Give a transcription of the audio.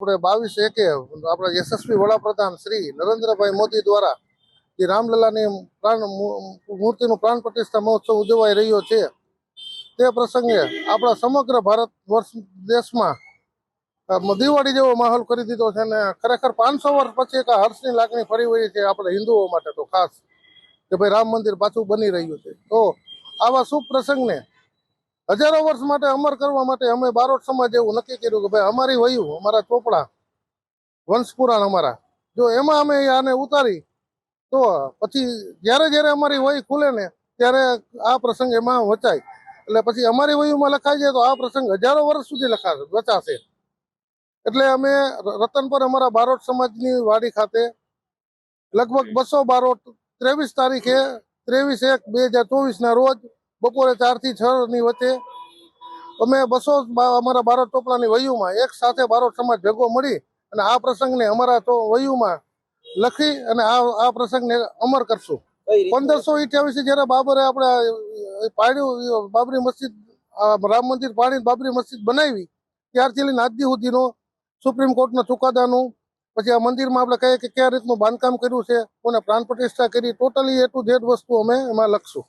આપણે બાવીસ એકે આપણા યશસ્વી વડાપ્રધાન શ્રી નરેન્દ્રભાઈ મોદી દ્વારા જે રામલલાની પ્રાણ મૂર્તિનું પ્રાણ પ્રતિષ્ઠા મહોત્સવ ઉજવાઈ રહ્યો છે, તે પ્રસંગે આપણા સમગ્ર ભારત વર્ષ, દેશમાં દિવાળી જેવો માહોલ કરી દીધો છે અને ખરેખર પાંચસો વર્ષ પછી એક હર્ષની લાગણી ફરી વળી છે આપણે હિન્દુઓ માટે તો ખાસ, કે ભાઈ રામ મંદિર પાછું બની રહ્યું છે. તો આવા શુભ પ્રસંગને હજારો વર્ષ માટે અમર કરવા માટે અમે બારોટ સમાજ એવું નક્કી કર્યું કે ભાઈ અમારી વયું, અમારા ચોપડા, વંશપુરાણ અમારા. જો એમાં અમે આને ઉતારી, તો પછી જ્યારે જ્યારે અમારી વય ખુલે ને, ત્યારે આ પ્રસંગ એમાં વચાય. એટલે પછી અમારી વયુમાં લખાઈ જાય તો આ પ્રસંગ હજારો વર્ષ સુધી લખાશે વચાશે એટલે અમે રતનપર અમારા બારોટ સમાજની વાડી ખાતે લગભગ બસો બારોટ ત્રેવીસ તારીખે, ત્રેવીસ એક બે હજાર ચોવીસના રોજ બપોરે ચારથી છ ની વચ્ચે અમે બસો અમારા બારોટ ટોપલાની વયુમાં એક સાથે બારોટ સમાજ ભેગો મળી અને આ પ્રસંગને અમારા તો વયુમાં લખી અને આ આ પ્રસંગને અમર કરશું. પંદરસો અઠ્યાવીસ જયારે બાબરે આપણે પાડ્યું બાબરી મસ્જિદ આ રામ મંદિર પાડીને બાબરી મસ્જિદ બનાવી ત્યારથી લઈને આજ દી સુધીનો સુપ્રીમ કોર્ટના ચુકાદાનું પછી આ મંદિરમાં આપણે કહીએ કે કયા રીતનું બાંધકામ કર્યું છે કોને પ્રાણ પ્રતિષ્ઠા કરી ટોટલી એ ટુ ઝેડ વસ્તુ અમે એમાં લખશું.